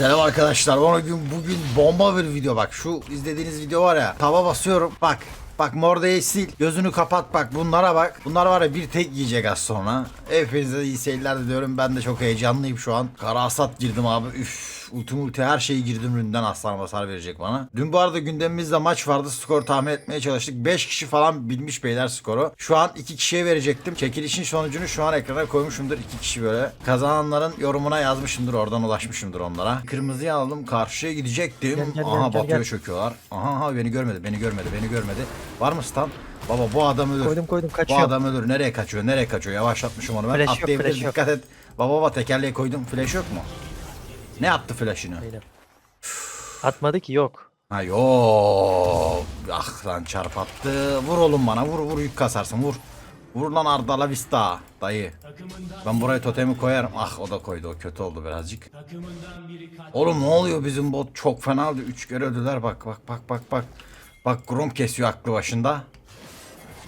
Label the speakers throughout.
Speaker 1: Selam arkadaşlar. Bugün bugün bomba bir video bak. Şu izlediğiniz video var ya. Tava basıyorum. Bak. Bak Morde'yi sil. Gözünü kapat bak. Bunlara bak. Bunlar var ya bir tek yiyecek az sonra. Hepinize iyi seyirler diliyorum. Ben de çok heyecanlıyım şu an. Kara girdim abi. Üf. Ulti multi her şeyi girdim üründen aslan basar verecek bana. Dün bu arada gündemimizde maç vardı. Skor tahmin etmeye çalıştık. 5 kişi falan bilmiş beyler skoru. Şu an 2 kişiye verecektim. Çekilişin sonucunu şu an ekrana koymuşumdur. 2 kişi böyle. Kazananların yorumuna yazmışımdır. Oradan ulaşmışımdır onlara. Kırmızıyı aldım. Karşıya gidecektim.
Speaker 2: Gel, gel,
Speaker 1: Aha
Speaker 2: gel,
Speaker 1: batıyor
Speaker 2: gel.
Speaker 1: çöküyorlar. Aha, aha beni görmedi. Beni görmedi. Beni görmedi. Var mı stun? Baba bu adam ölür.
Speaker 2: Koydum koydum
Speaker 1: Bu
Speaker 2: kaçıyor.
Speaker 1: adam ölür. Nereye kaçıyor? Nereye kaçıyor? Yavaşlatmışım onu ben.
Speaker 2: Flash yok,
Speaker 1: Atlayabilir.
Speaker 2: yok.
Speaker 1: Dikkat et. Baba baba tekerleği koydum. Flash yok mu? Ne yaptı flash'ını?
Speaker 2: Aynen. Atmadı ki yok.
Speaker 1: Ha yok. Ah lan çarpattı. Vur oğlum bana. Vur vur yük kasarsın. Vur. Vur lan Ardala Vista. Dayı. Ben buraya totemi koyarım. Ah o da koydu. O kötü oldu birazcık. Oğlum ne oluyor bizim bot? Çok fena oldu. Üç kere öldüler. Bak bak bak bak bak. Bak Grom kesiyor aklı başında.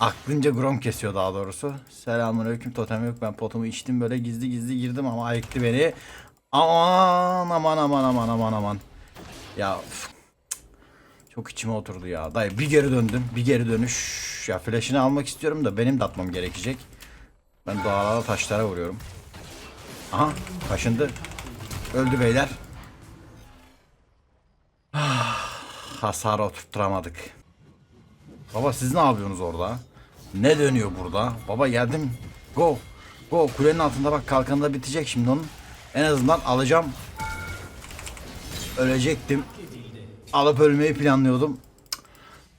Speaker 1: Aklınca Grom kesiyor daha doğrusu. Selamünaleyküm totem yok. Ben potumu içtim böyle gizli gizli girdim ama ayıktı beni. Aman aman aman aman aman aman. Ya üf, çok içime oturdu ya. Dayı bir geri döndüm. Bir geri dönüş. Ya flash'ını almak istiyorum da benim de atmam gerekecek. Ben doğalara taşlara vuruyorum. Aha kaşındı. Öldü beyler. Ah, Hasarı oturtturamadık. Baba siz ne yapıyorsunuz orada? Ne dönüyor burada? Baba geldim. Go. Go. Kulenin altında bak kalkanında bitecek şimdi onun. En azından alacağım. Ölecektim. Alıp ölmeyi planlıyordum.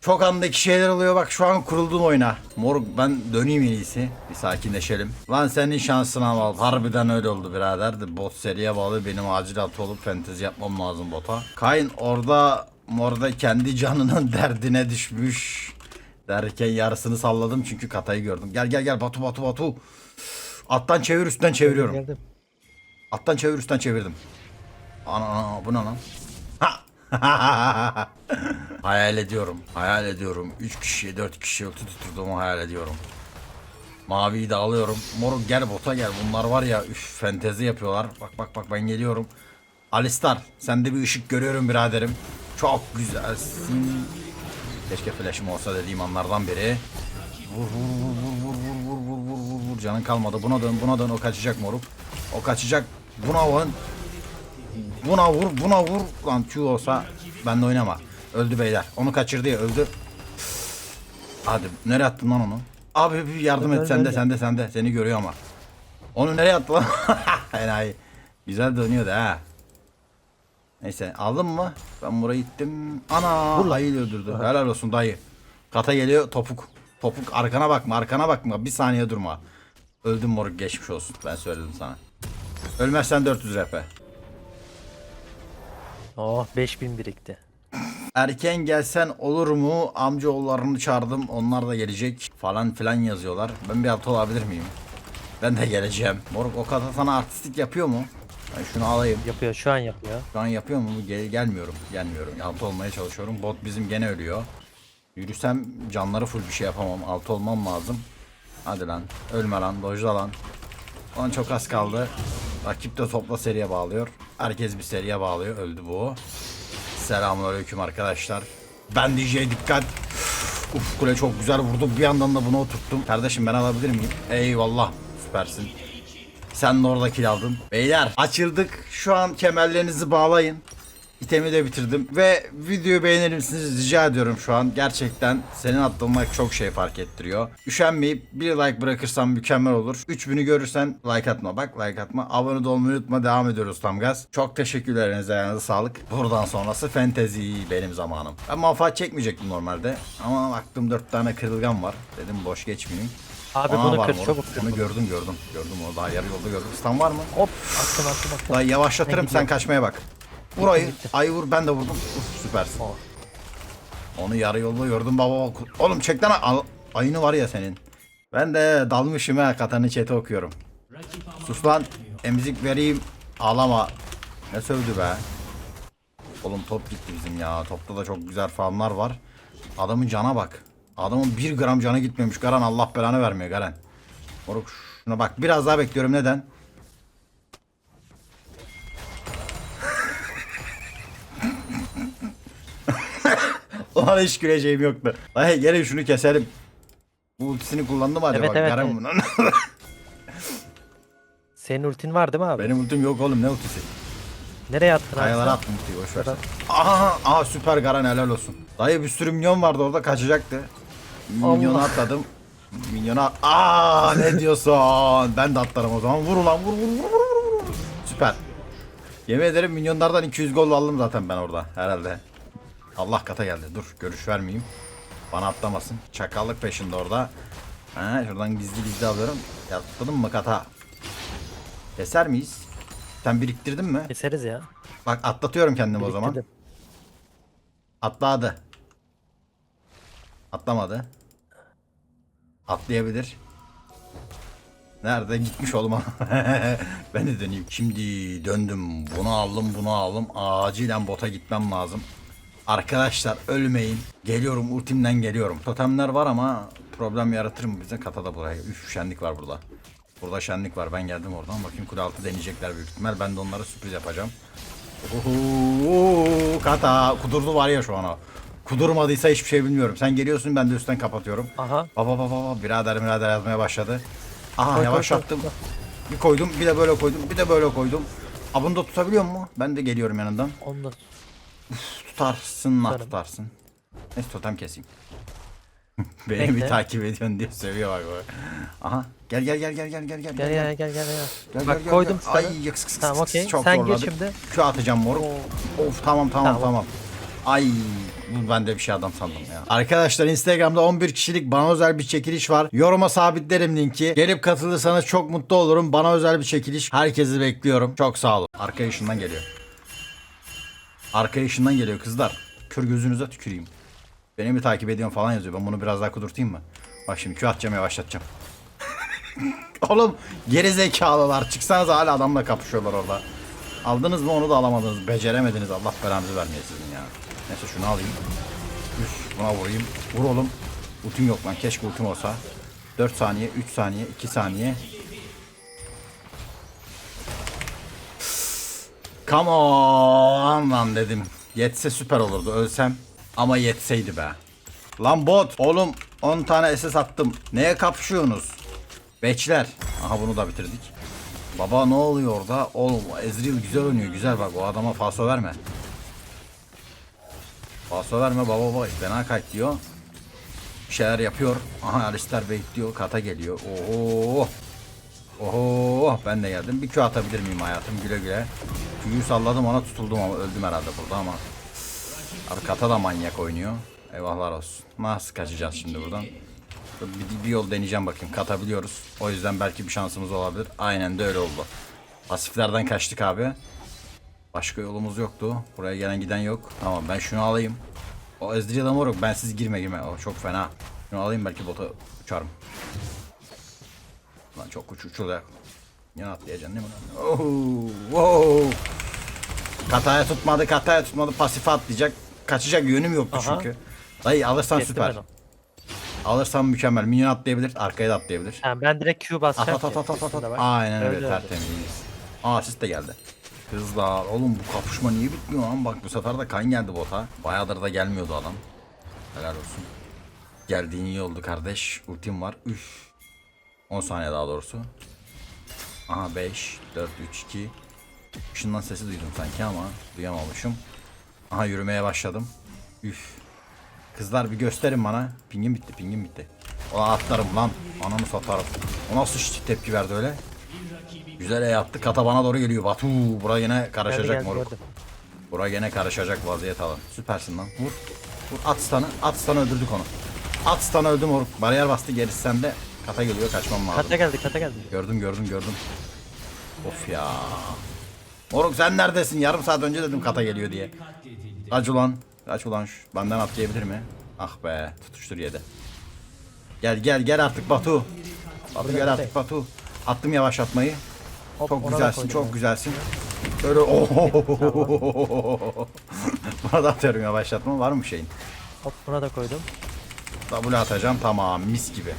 Speaker 1: Çok andaki şeyler oluyor bak şu an kuruldum oyuna. Moruk ben döneyim en iyisi. Bir sakinleşelim. Lan senin şansına bağlı. Harbiden öyle oldu birader. De Bot seriye bağlı. Benim acil atı olup fentezi yapmam lazım bota. Kayn orada orada kendi canının derdine düşmüş. Derken yarısını salladım çünkü katayı gördüm. Gel gel gel Batu Batu Batu. Attan çevir üstten çeviriyorum.
Speaker 2: Geldim.
Speaker 1: Attan çevir üstten çevirdim. Ana, ana bu ne lan? Ha! hayal ediyorum. Hayal ediyorum. 3 kişiye 4 kişiye ulti tutturduğumu hayal ediyorum. Maviyi de alıyorum. Moruk gel bota gel. Bunlar var ya üf fentezi yapıyorlar. Bak bak bak ben geliyorum. Alistar sende bir ışık görüyorum biraderim. Çok güzelsin. Keşke flash'ım olsa dediğim anlardan biri. Vur vur vur vur vur vur vur vur vur vur canın kalmadı. Buna dön buna dön o kaçacak moruk. O kaçacak. Buna vur. Buna vur buna vur. Lan Q olsa ben de oynama. Öldü beyler. Onu kaçırdı ya öldü. Hadi nereye attın lan onu? Abi bir yardım et
Speaker 2: Öldü,
Speaker 1: sende
Speaker 2: öldü.
Speaker 1: sende sende. Seni görüyor ama. Onu nereye attı lan? Enayi. Güzel dönüyordu ha. Neyse aldın mı? Ben buraya gittim. Ana dayıyı öldürdü. Helal olsun dayı. Kata geliyor topuk. Topuk arkana bakma arkana bakma. Bir saniye durma. Öldüm moruk geçmiş olsun. Ben söyledim sana. Ölmezsen 400 rp.
Speaker 2: Oh 5000 birikti.
Speaker 1: Erken gelsen olur mu? Amcaoğullarını çağırdım. Onlar da gelecek falan filan yazıyorlar. Ben bir altı olabilir miyim? Ben de geleceğim. Moruk o kadar sana artistik yapıyor mu? Ben şunu alayım.
Speaker 2: Yapıyor şu an yapıyor.
Speaker 1: Şu an yapıyor mu? Gel gelmiyorum. Gelmiyorum. Altı olmaya çalışıyorum. Bot bizim gene ölüyor. Yürüsem canları full bir şey yapamam. Altı olmam lazım. Hadi lan. Ölme lan. Dojla lan. Lan çok az kaldı. Rakip de topla seriye bağlıyor. Herkes bir seriye bağlıyor. Öldü bu. Selamünaleyküm arkadaşlar. Ben DJ dikkat. Uf kule çok güzel vurdu. Bir yandan da bunu oturttum. Kardeşim ben alabilir miyim? Eyvallah. Süpersin. Sen de orada aldın. Beyler açıldık. Şu an kemerlerinizi bağlayın. İtemi de bitirdim. Ve videoyu beğenir misiniz rica ediyorum şu an. Gerçekten senin like çok şey fark ettiriyor. Üşenmeyip bir like bırakırsan mükemmel olur. 3000'ü görürsen like atma. Bak like atma. Abone olmayı unutma. Devam ediyoruz tam gaz. Çok teşekkürler. Elinize ayağınıza sağlık. Buradan sonrası fantezi benim zamanım. Ben manfaat çekmeyecektim normalde. Ama baktım 4 tane kırılgan var. Dedim boş geçmeyeyim.
Speaker 2: Abi
Speaker 1: Aa,
Speaker 2: bunu kır çabuk kır.
Speaker 1: Bunu gördüm gördüm. Gördüm o daha yarı yolda gördüm. Stun var mı?
Speaker 2: Hop attım attım attım.
Speaker 1: Dayı yavaşlatırım sen kaçmaya bak. Burayı
Speaker 2: Gitti.
Speaker 1: ay vur ben de vurdum. Uf, süpersin. Onu yarı yolda gördüm baba. Oğlum çek lan al- ayını var ya senin. Ben de dalmışım ha katanı çete okuyorum. Sus lan emzik vereyim. Ağlama. Ne sövdü be. Oğlum top gitti bizim ya. Topta da çok güzel farmlar var. Adamın cana bak. Adamın bir gram canı gitmemiş. Garan Allah belanı vermiyor Garan. Moruk şuna bak biraz daha bekliyorum neden? Ulan hiç güleceğim yoktu. Lan gelin şunu keselim. Bu ultisini kullandı mı acaba?
Speaker 2: Evet, evet, evet.
Speaker 1: bunun.
Speaker 2: Senin ultin var değil mi abi?
Speaker 1: Benim ultim yok oğlum ne ultisi?
Speaker 2: Nereye attın?
Speaker 1: Kayalara attım ultiyi boş ver.
Speaker 2: Kayalara-
Speaker 1: Aha, aha süper Garen helal olsun. Dayı bir sürü minyon vardı orada kaçacaktı. Minyonu
Speaker 2: Allah.
Speaker 1: atladım. Minyona aa ne diyorsun? Ben de atlarım o zaman. Vur ulan vur vur vur vur. vur. Süper. Yemin ederim minyonlardan 200 gol aldım zaten ben orada herhalde. Allah kata geldi. Dur görüş vermeyeyim. Bana atlamasın. Çakallık peşinde orada. Ha, şuradan gizli gizli alıyorum. Atladın mı kata? Keser miyiz? Sen biriktirdin mi?
Speaker 2: Keseriz ya.
Speaker 1: Bak atlatıyorum kendimi o zaman. Atladı. Atlamadı. Atlayabilir. Nerede gitmiş oğlum? ben de döneyim. Şimdi döndüm. Bunu aldım, bunu aldım. Acilen bota gitmem lazım. Arkadaşlar ölmeyin. Geliyorum, ultimden geliyorum. Totemler var ama problem yaratır mı bize? Katada buraya. Üf şenlik var burada. Burada şenlik var. Ben geldim oradan. Bakayım kule altı deneyecekler büyük ihtimal. Ben de onlara sürpriz yapacağım. Oho, kata kudurdu var ya şu an o. Kudurmadıysa hiçbir şey bilmiyorum. Sen geliyorsun ben de üstten kapatıyorum.
Speaker 2: Aha.
Speaker 1: Baba baba baba birader birader yazmaya başladı. Aha
Speaker 2: Koy, koy,
Speaker 1: yavaşlattım.
Speaker 2: koy,
Speaker 1: Bir koydum bir de böyle koydum bir de böyle koydum. Ha bunu da tutabiliyor mu? Ben de geliyorum yanından.
Speaker 2: Onu da
Speaker 1: Tutarsın
Speaker 2: Tutarım.
Speaker 1: tutarsın. Neyse totem keseyim. Beni bir
Speaker 2: Bekle.
Speaker 1: takip ediyorsun diye seviyor bak bak. Aha gel gel gel gel gel gel gel
Speaker 2: gel gel gel gel gel. Bak koydum
Speaker 1: gel. Ay yıks, yıks,
Speaker 2: Tamam okey.
Speaker 1: Çok
Speaker 2: Sen gir
Speaker 1: zorladık.
Speaker 2: şimdi.
Speaker 1: Şu atacağım moruk. Of tamam tamam tamam.
Speaker 2: Tamam.
Speaker 1: Ay bu ben de bir şey adam sandım ya. Arkadaşlar Instagram'da 11 kişilik bana özel bir çekiliş var. Yoruma sabitlerim linki. Gelip katılırsanız çok mutlu olurum. Bana özel bir çekiliş. Herkesi bekliyorum. Çok sağ olun. Arka işinden geliyor. Arka işinden geliyor kızlar. Kör gözünüze tüküreyim. Beni mi takip ediyorsun falan yazıyor. Ben bunu biraz daha kudurtayım mı? Bak şimdi Q atacağım yavaşlatacağım. Oğlum geri zekalılar. Çıksanız hala adamla kapışıyorlar orada. Aldınız mı onu da alamadınız. Beceremediniz. Allah belanızı vermeye sizin ya. Neyse şunu alayım. Üf, buna vurayım. Vur oğlum. Ultim yok lan. Keşke ultim olsa. 4 saniye, 3 saniye, 2 saniye. Come on lan dedim. Yetse süper olurdu. Ölsem ama yetseydi be. Lan bot. Oğlum 10 tane SS attım. Neye kapışıyorsunuz? Beçler. Aha bunu da bitirdik. Baba ne oluyor orada? Oğlum Ezreal güzel oynuyor. Güzel bak o adama falso verme. Falso verme baba baba. Fena kayıt diyor. Bir şeyler yapıyor. Aha Alistar Bait diyor. Kata geliyor. Oho. Oho ben de geldim. Bir Q atabilir miyim hayatım güle güle. Q'yu salladım ona tutuldum ama öldüm herhalde burada ama. Abi Kata da manyak oynuyor. Eyvahlar olsun. Nasıl kaçacağız şimdi buradan? Bir, bir yol deneyeceğim bakayım. Katabiliyoruz. O yüzden belki bir şansımız olabilir. Aynen de öyle oldu. Pasiflerden kaçtık abi. Başka yolumuz yoktu. Buraya gelen giden yok. Tamam ben şunu alayım. O Ezreal'a moruk ben siz girme girme. O çok fena. Şunu alayım belki bota uçarım. Lan çok uç uçuluyor. Yan atlayacaksın değil mi? Oh, wow. Kataya tutmadı, kataya tutmadı. Pasife atlayacak. Kaçacak yönüm yoktu
Speaker 2: Aha.
Speaker 1: çünkü. Dayı alırsan
Speaker 2: Kestim
Speaker 1: süper. Alırsan mükemmel. Minyon atlayabilir, arkaya da atlayabilir.
Speaker 2: Ha, ben direkt Q
Speaker 1: At
Speaker 2: basacağım.
Speaker 1: at at at at at.
Speaker 2: Bak.
Speaker 1: Aynen öyle
Speaker 2: Öyle
Speaker 1: tertemiz. Aa asist de geldi. Kızlar oğlum bu kapışma niye bitmiyor lan? Bak bu sefer de kan geldi bota. Bayağıdır da gelmiyordu adam. Helal olsun. Geldiğin iyi oldu kardeş. Ultim var. Üf. 10 saniye daha doğrusu. Aha 5, 4, 3, 2. Işından sesi duydum sanki ama duyamamışım. Aha yürümeye başladım. Üf. Kızlar bir gösterin bana. Pingim bitti, pingim bitti. Ulan atlarım lan. Ananı satarım. O nasıl tepki verdi öyle? Güzel attı. Kata bana doğru geliyor. Batu. Bura yine
Speaker 2: Geldi,
Speaker 1: karışacak
Speaker 2: geldi,
Speaker 1: moruk.
Speaker 2: gördüm.
Speaker 1: Bura gene karışacak vaziyet alın. Süpersin lan. Vur. Vur at stun'ı. At stun'ı öldürdük onu. At stun'ı öldü moruk. Bariyer bastı gerisi sende. Kata geliyor kaçmam lazım.
Speaker 2: Kata geldi kata geldi.
Speaker 1: Gördüm gördüm gördüm. Of ya. Moruk sen neredesin? Yarım saat önce dedim kata geliyor diye. Kaç ulan. Kaç ulan şu. Benden atlayabilir mi? Ah be. Tutuştur yedi. Gel gel gel artık Batu. Batu gel artık Batu. Attım yavaşlatmayı.
Speaker 2: Hop,
Speaker 1: Çok güzelsin çok güzelsin. Öyle ooo. Buna da atıyorum yavaşlatma. Var mı şeyin?
Speaker 2: Hop buna da koydum.
Speaker 1: W atacağım tamam mis gibi.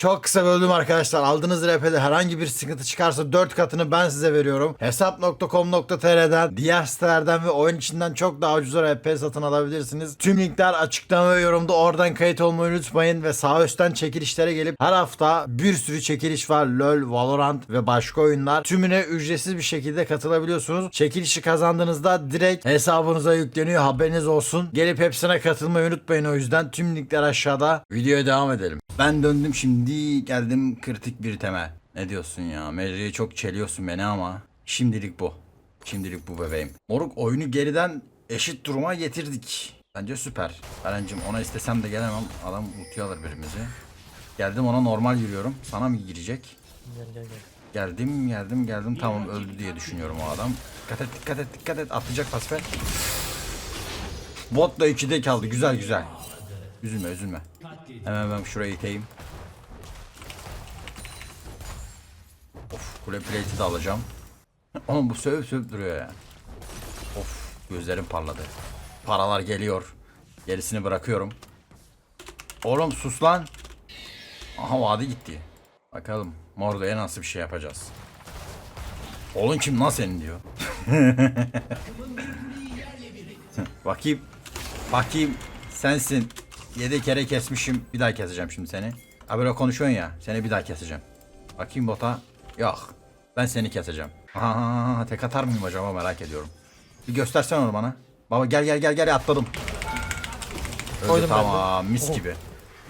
Speaker 1: Çok kısa böldüm arkadaşlar. Aldığınız RP'de herhangi bir sıkıntı çıkarsa 4 katını ben size veriyorum. Hesap.com.tr'den, diğer sitelerden ve oyun içinden çok daha ucuz RP satın alabilirsiniz. Tüm linkler açıklama ve yorumda oradan kayıt olmayı unutmayın ve sağ üstten çekilişlere gelip her hafta bir sürü çekiliş var. LoL, Valorant ve başka oyunlar. Tümüne ücretsiz bir şekilde katılabiliyorsunuz. Çekilişi kazandığınızda direkt hesabınıza yükleniyor. Haberiniz olsun. Gelip hepsine katılmayı unutmayın o yüzden. Tüm linkler aşağıda. Videoya devam edelim. Ben döndüm şimdi geldim kritik bir tema. Ne diyorsun ya? Mecri'yi çok çeliyorsun beni ama şimdilik bu. Şimdilik bu bebeğim. Moruk oyunu geriden eşit duruma getirdik. Bence süper. Berencim ona istesem de gelemem. Adam ulti alır birimizi. Geldim ona normal yürüyorum. Sana mı girecek?
Speaker 2: Gel gel gel.
Speaker 1: Geldim geldim geldim tamam öldü diye düşünüyorum o adam. Dikkat et dikkat et dikkat et atlayacak pasife. Bot da 2'de kaldı güzel güzel. Üzülme üzülme. Hemen ben şurayı iteyim. Of kule plate'i de alacağım. Oğlum bu sövüp sövüp duruyor ya. Of gözlerim parladı. Paralar geliyor. Gerisini bırakıyorum. Oğlum sus lan. Aha vadi gitti. Bakalım Mordo'ya nasıl bir şey yapacağız. Oğlum kim lan senin diyor. Bakayım. Bakayım. Sensin. Yedi kere kesmişim. Bir daha keseceğim şimdi seni. Ha böyle konuşuyorsun ya. Seni bir daha keseceğim. Bakayım bota. Yok. Ben seni keseceğim. Aha, tek atar mıyım acaba merak ediyorum. Bir göstersen onu bana. Baba gel gel gel gel atladım. Öldü,
Speaker 2: Koydum
Speaker 1: tamam mis gibi.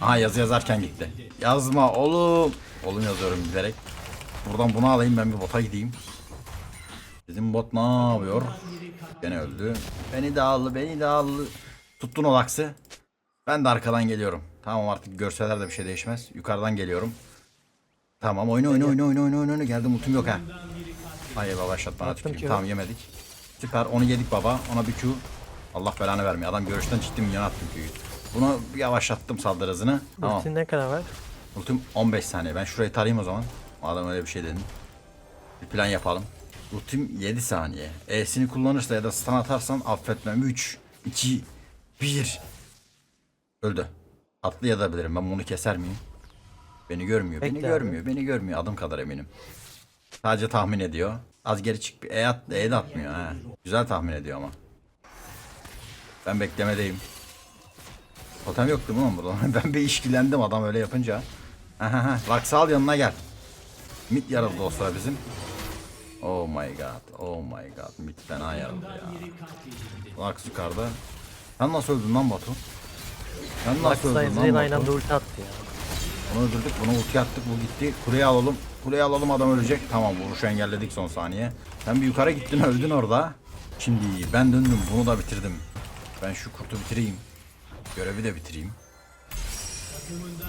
Speaker 1: Aha yazı yazarken gitti. Yazma oğlum. Oğlum yazıyorum bilerek. Buradan bunu alayım ben bir bota gideyim. Bizim bot ne yapıyor? Gene öldü. Beni de aldı beni de aldı. Tuttun o laksı. Ben de arkadan geliyorum. Tamam artık görseler de bir şey değişmez. Yukarıdan geliyorum. Tamam oyna oyna oyna oyna oyna oyna oyna. Geldim ultim yok ha. Hayır baba
Speaker 2: Attım
Speaker 1: tüküreyim. Tamam yemedik. Süper onu yedik baba. Ona bir Q. Allah belanı vermiyor. Adam görüşten çıktı milyon attım Q'yu. Bunu yavaşlattım saldırı hızını. Tamam.
Speaker 2: Ultin ne kadar var?
Speaker 1: Ultim 15 saniye. Ben şurayı tarayayım o zaman. Madem öyle bir şey dedin. Bir plan yapalım. Ultim 7 saniye. E'sini kullanırsa ya da stun atarsan affetmem. 3, 2, 1. Öldü. Atlayabilirim. Ben bunu keser miyim? Beni görmüyor. beni
Speaker 2: Bekle
Speaker 1: görmüyor. Beni görmüyor. Adım kadar eminim. Sadece tahmin ediyor. Az geri çık. bir E, at, e de atmıyor. Ha. Güzel tahmin ediyor ama. Ben beklemedeyim. Totem yok değil mi burada? ben bir işkilendim adam öyle yapınca. Ahaha. Laks al yanına gel. Mid yarıldı o sıra bizim. Oh my god. Oh my god. Mid fena yarıldı ya. Laks yukarıda. Sen nasıl öldün lan Batu? Sen nasıl öldün lan
Speaker 2: aynı anda
Speaker 1: Batu?
Speaker 2: ulti attı ya.
Speaker 1: Onu öldürdük. Bunu ulti attık. Bu gitti. Kuleyi alalım. Kuleyi alalım adam ölecek. Tamam vuruşu engelledik son saniye. Sen bir yukarı gittin öldün orada. Şimdi ben döndüm. Bunu da bitirdim. Ben şu kurtu bitireyim. Görevi de bitireyim.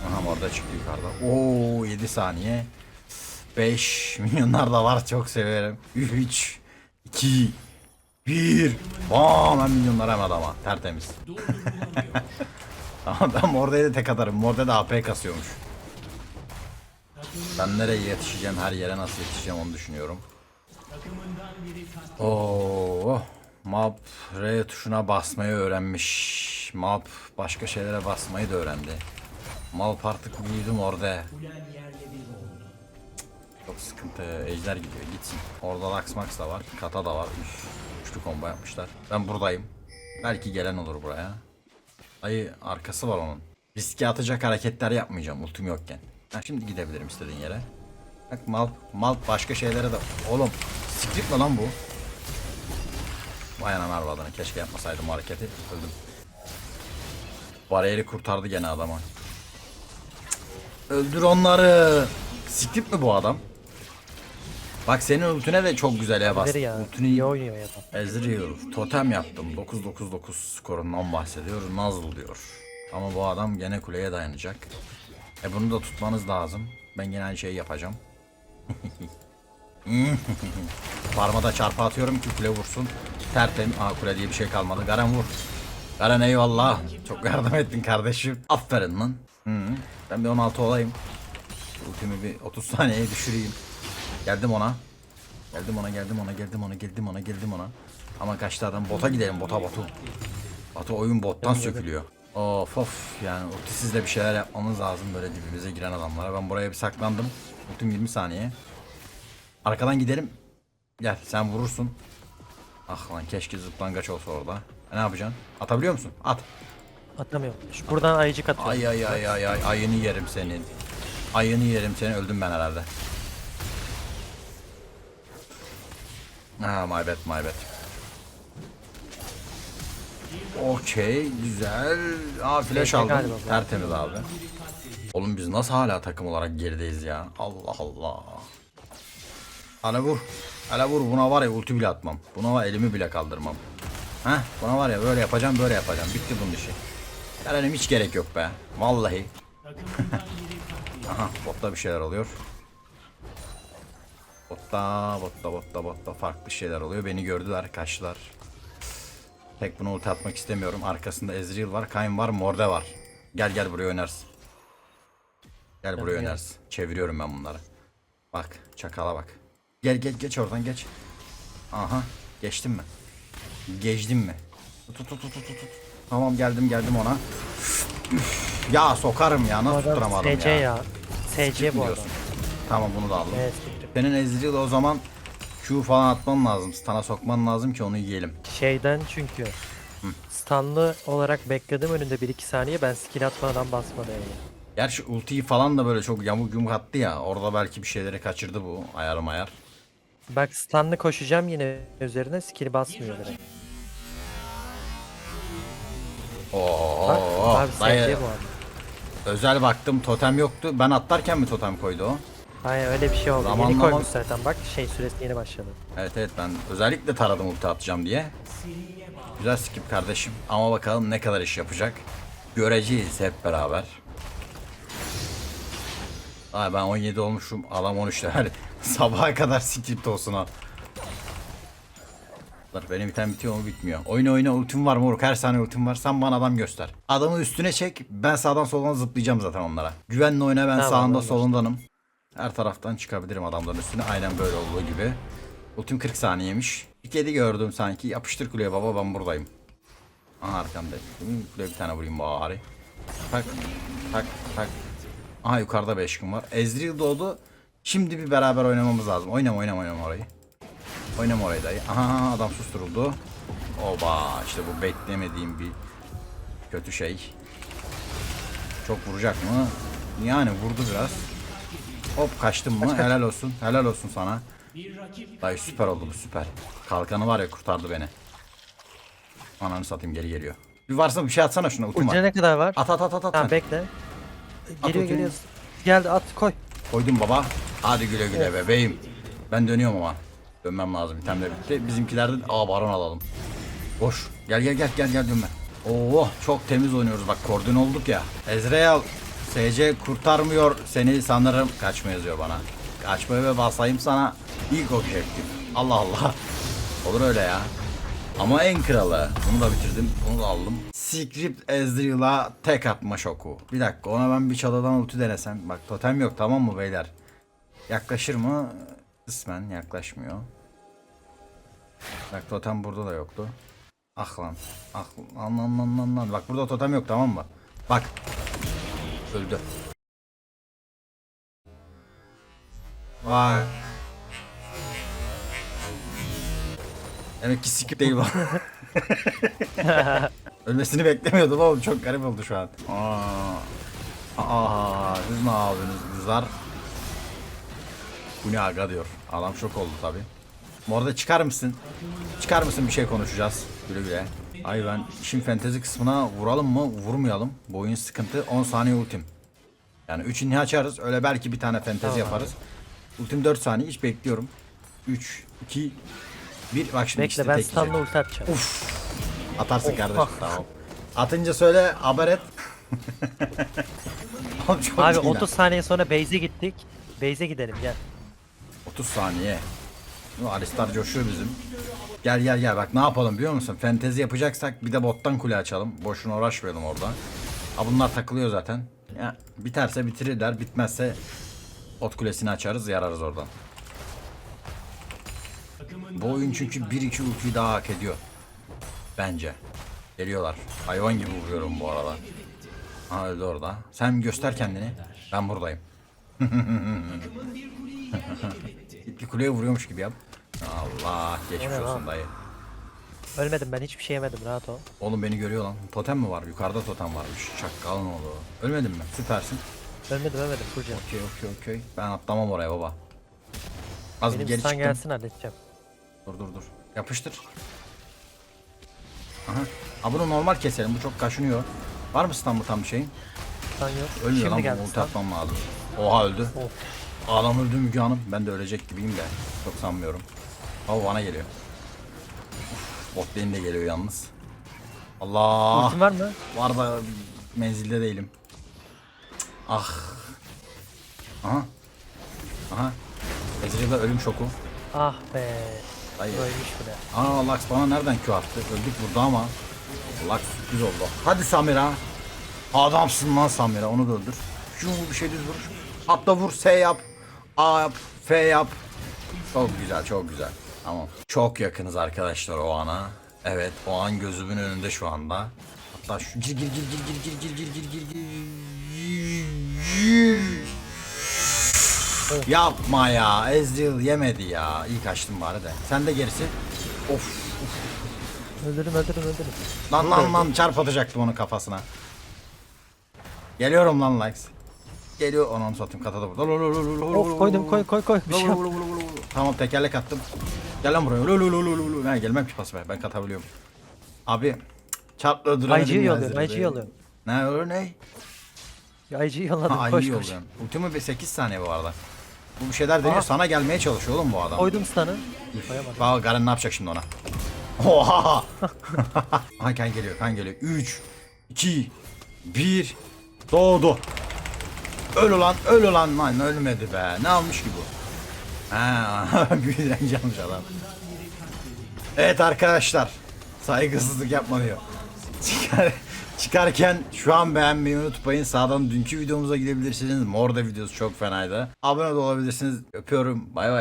Speaker 1: Aha orada çıktı yukarıda. Oo 7 saniye. 5 milyonlar da var çok severim. 3 2 1 Bam ben milyonlar hem adama. Tertemiz. Tamam ben Morde'ye de tek atarım. Morde de AP kasıyormuş. Ben nereye yetişeceğim, her yere nasıl yetişeceğim onu düşünüyorum. Oo, map R tuşuna basmayı öğrenmiş. Map başka şeylere basmayı da öğrendi. Map artık büyüdüm orada. Çok sıkıntı. Ejder gidiyor gitsin. Orada Lux Max da var. Kata da var. Üf, üçlü combo yapmışlar. Ben buradayım. Belki gelen olur buraya. Ayı arkası var onun. Riske atacak hareketler yapmayacağım ultim yokken. Ha, şimdi gidebilirim istediğin yere. Bak mal, mal başka şeylere de... Oğlum script mi lan bu? Vay anam arvadını keşke yapmasaydım hareketi. Öldüm. Bariyeri kurtardı gene adama. Cık, Öldür onları. Script mi bu adam? Bak senin ultine de çok güzel ya bastı.
Speaker 2: Ya.
Speaker 1: Ultini
Speaker 2: İyi oynuyor ya da.
Speaker 1: Ezreal totem yaptım. 999 skorundan bahsediyor. Muzzle diyor. Ama bu adam gene kuleye dayanacak. E bunu da tutmanız lazım. Ben gene aynı şeyi yapacağım. Parmada çarpı atıyorum ki kule vursun. Tertem. Aa kule diye bir şey kalmadı. Garen vur. Garen eyvallah. Çok yardım ettin kardeşim. Aferin lan. Hı -hı. Ben bir 16 olayım. Ultimi bir 30 saniyeye düşüreyim. Geldim ona. Geldim ona geldim ona geldim ona geldim ona geldim ona. Ama kaçtı adam bota gidelim bota botu. Batu oyun bottan sökülüyor. Of of yani ultisiz de bir şeyler yapmamız lazım böyle dibimize giren adamlara. Ben buraya bir saklandım. Ultim 20 saniye. Arkadan gidelim. Gel sen vurursun. Ah lan keşke zıplangaç olsa orada. E, ne yapacaksın? Atabiliyor musun? At.
Speaker 2: Atamıyorum. Şu buradan ayıcık atıyorum.
Speaker 1: Ay ay ay ay ay ayını yerim senin. Ayını yerim senin öldüm ben herhalde. Ha my bad my bad. Okey güzel. Aa flash aldım.
Speaker 2: galiba.
Speaker 1: Tertemiz abi. Oğlum biz nasıl hala takım olarak gerideyiz ya? Allah Allah. Hele vur. Hele vur buna var ya ulti bile atmam. Buna var elimi bile kaldırmam. Heh buna var ya böyle yapacağım böyle yapacağım. Bitti bunun işi. Gelelim hiç gerek yok be. Vallahi. Aha botta bir şeyler oluyor. Botta botta botta botta farklı şeyler oluyor. Beni gördüler kaçtılar. Tek bunu ulti atmak istemiyorum. Arkasında Ezreal var, Kayn var, Morde var. Gel gel buraya oynarsın. Gel buraya
Speaker 2: gel.
Speaker 1: oynarsın. Çeviriyorum ben bunları. Bak çakala bak. Gel gel geç oradan geç. Aha geçtim mi? Geçtim mi? Tut tut tut tut tut. Tamam geldim geldim ona. Üf, ya sokarım ya nasıl tutturamadım
Speaker 2: SC
Speaker 1: ya.
Speaker 2: ya. SC bu adam.
Speaker 1: Tamam bunu da aldım.
Speaker 2: Evet.
Speaker 1: Senin Ezreal o zaman Q falan atman lazım. Stana sokman lazım ki onu yiyelim.
Speaker 2: Şeyden çünkü. Stunlı olarak bekledim önünde 1-2 saniye ben skill atmadan basmadı yani.
Speaker 1: Gerçi ultiyi falan da böyle çok yamuk yumuk attı ya. Orada belki bir şeyleri kaçırdı bu ayar mayar.
Speaker 2: Bak stunlı koşacağım yine üzerine skill basmıyor direkt.
Speaker 1: Oo,
Speaker 2: Bak abi
Speaker 1: dayı.
Speaker 2: SC bu adam.
Speaker 1: Özel baktım totem yoktu. Ben atlarken mi totem koydu o?
Speaker 2: Hayır öyle bir şey oldu.
Speaker 1: Zamanlama-
Speaker 2: Yeni koymuş zaten bak şey süresi yeni başladı.
Speaker 1: Evet evet ben özellikle taradım ulti atacağım diye. Güzel skip kardeşim. Ama bakalım ne kadar iş yapacak. Göreceğiz hep beraber. Ay ben 17 olmuşum. Adam 13 level. Sabaha kadar skip olsun ha. Dur benim biten bitiyor mu bitmiyor. Oyna oyna ultim var moruk her saniye ultim var. Sen bana adam göster. Adamı üstüne çek. Ben sağdan soldan zıplayacağım zaten onlara. Güvenle oyna ben
Speaker 2: Tamam,
Speaker 1: sağında
Speaker 2: anlaştık.
Speaker 1: solundanım. Her taraftan çıkabilirim adamların üstüne. Aynen böyle olduğu gibi. Ultim 40 saniyemiş. Bir kedi gördüm sanki. Yapıştır kuleye baba ben buradayım. Aha arkandayım. Kuleye bir tane vurayım bari. Tak tak tak. Aha yukarıda 5 gün var. Ezreal doğdu. Şimdi bir beraber oynamamız lazım. Oynama oynama oynama orayı. Oynama orayı dayı. Aha adam susturuldu. Oba işte bu beklemediğim bir kötü şey. Çok vuracak mı? Yani vurdu biraz. Hop kaçtın mı? Helal olsun. Helal olsun sana. Dayı süper oldu bu süper. Kalkanı var ya kurtardı beni. Ananı satayım geri geliyor. Bir varsa bir şey atsana şuna
Speaker 2: Ultine
Speaker 1: var.
Speaker 2: ne kadar var?
Speaker 1: At at at at at.
Speaker 2: Tamam
Speaker 1: sen.
Speaker 2: bekle. Geliyor
Speaker 1: ultini.
Speaker 2: geliyor. Geldi at koy.
Speaker 1: Koydum baba. Hadi güle güle bebeğim. Ben dönüyorum ama. Dönmem lazım. Tane de bitti. Bizimkilerde aa baron alalım. Boş. Gel gel gel gel gel dönme. Oo çok temiz oynuyoruz bak koordine olduk ya. Ezreal SC kurtarmıyor seni sanırım. Kaçma yazıyor bana. Kaçmaya ve basayım sana ilk objektif. Allah Allah. Olur öyle ya. Ama en kralı. Bunu da bitirdim. Bunu da aldım. Script Ezreal'a tek atma şoku. Bir dakika ona ben bir çalıdan ulti denesem. Bak totem yok tamam mı beyler? Yaklaşır mı? Kısmen yaklaşmıyor. Bak totem burada da yoktu. Ah lan. Ah lan lan lan lan. Bak burada totem yok tamam mı? Bak. Öldü. Vay. Demek ki skip değil bu. Ölmesini beklemiyordum oğlum çok garip oldu şu an. Aa, aa siz ne yapıyorsunuz kızlar? Bu ne aga diyor. Adam şok oldu tabi. Orada çıkar mısın? Çıkar mısın bir şey konuşacağız. Güle güle. Ay ben işin fentezi kısmına vuralım mı vurmayalım. Bu oyun sıkıntı 10 saniye ultim. Yani 3 inni açarız öyle belki bir tane fentezi
Speaker 2: Tamam.
Speaker 1: yaparız. Ultim 4 saniye hiç bekliyorum. 3, 2, 1 bak şimdi
Speaker 2: Bekle
Speaker 1: de
Speaker 2: ben stunlı ulti atacağım.
Speaker 1: Atarsın
Speaker 2: Of,
Speaker 1: kardeşim
Speaker 2: ah.
Speaker 1: tamam. Atınca söyle haber et. Oğlum çok
Speaker 2: Abi
Speaker 1: iyi lan.
Speaker 2: 30 saniye sonra base'e gittik. Base'e gidelim gel.
Speaker 1: 30 saniye. Alistar coşuyor bizim. Gel gel gel bak ne yapalım biliyor musun? Fentezi yapacaksak bir de bottan kule açalım. Boşuna uğraşmayalım orada. Ha bunlar takılıyor zaten. Ya biterse bitirirler, bitmezse bot kulesini açarız, yararız oradan. Bu oyun çünkü 1-2 ultiyi daha hak ediyor. Bence. Geliyorlar. Hayvan gibi vuruyorum bu arada. Ha öldü orada. Sen göster kendini. Ben buradayım. Bir kuleye vuruyormuş gibi yap. Allah geçmiş
Speaker 2: ne
Speaker 1: olsun
Speaker 2: lan?
Speaker 1: dayı.
Speaker 2: Ölmedim ben hiçbir şey yemedim rahat ol.
Speaker 1: Oğlum beni görüyor lan. Totem mi var? Yukarıda totem varmış. Çakkalın oğlu. Ölmedin mi? Süpersin.
Speaker 2: Ölmedim ölmedim canım.
Speaker 1: Okey okey okey. Ben atlamam oraya baba. Az bir
Speaker 2: Benim
Speaker 1: geri
Speaker 2: stun
Speaker 1: çıktım.
Speaker 2: gelsin halledeceğim.
Speaker 1: Dur dur dur. Yapıştır. Aha. Ha bunu normal keselim. Bu çok kaşınıyor. Var mı stun tam bir şeyin?
Speaker 2: Stun yok.
Speaker 1: Ölmüyor
Speaker 2: Şimdi
Speaker 1: lan
Speaker 2: geldi
Speaker 1: bu ulti
Speaker 2: stun.
Speaker 1: atmam lazım. Oha öldü.
Speaker 2: Of.
Speaker 1: Ağlam öldü Müge Hanım. Ben de ölecek gibiyim de. Çok sanmıyorum. Ama bana geliyor. Uf, Bot lane de geliyor yalnız. Allah.
Speaker 2: Ultin var mı?
Speaker 1: Var da menzilde değilim. Ah. Aha. Aha. Ezreal'da ölüm şoku.
Speaker 2: Ah be.
Speaker 1: Hayır.
Speaker 2: Ölmüş bile.
Speaker 1: Aa Lux bana nereden Q attı? Öldük burada ama. Lux sürpriz oldu. Hadi Samira. Adamsın lan Samira. Onu da öldür. Şu bir şey düz vur. Atla vur. S yap. A yap. F yap. Çok güzel çok güzel. Tamam. Çok yakınız arkadaşlar o ana. Evet o an gözümün önünde şu anda. Hatta şu gir gir gir gir gir gir gir gir gir gir gir. Yapma ya. Ezreal yemedi ya. İyi kaçtım bari de. Sen de gerisi. Of.
Speaker 2: Öldürün öldürün öldürün.
Speaker 1: Lan lan lan çarp atacaktım onun kafasına. Geliyorum lan likes. Geliyor onu satayım katada burada.
Speaker 2: Of koydum koy koy koy. Bir şey yap.
Speaker 1: Tamam tekerlek attım. Gel lan buraya. Lu lu lu. Ha, gelmem ki pas be. Ben katabiliyorum. Abi çarp öldüremedim.
Speaker 2: IG'yi yolluyorum. IG'yi yolluyorum.
Speaker 1: Ne öyle ne?
Speaker 2: IG'yi yolladım
Speaker 1: Ha
Speaker 2: koş koş.
Speaker 1: Ultimi bir 8 saniye bu arada. Bu bir şeyler deniyor.
Speaker 2: Aa.
Speaker 1: Sana gelmeye çalışıyor oğlum bu adam.
Speaker 2: Koydum stun'ı.
Speaker 1: Bak Garen ne yapacak şimdi ona? Oha! Aha kan geliyor, kan geliyor. 3 2 1 Doğdu. Öl ulan, öl ulan lan ölmedi be. Ne almış ki bu? Ha, direnci almış adam. Evet arkadaşlar. Saygısızlık yapma diyor. Çıkar, çıkarken şu an beğenmeyi unutmayın. Sağdan dünkü videomuza gidebilirsiniz. Morda videosu çok fenaydı. Abone de olabilirsiniz. Öpüyorum. Bay bay.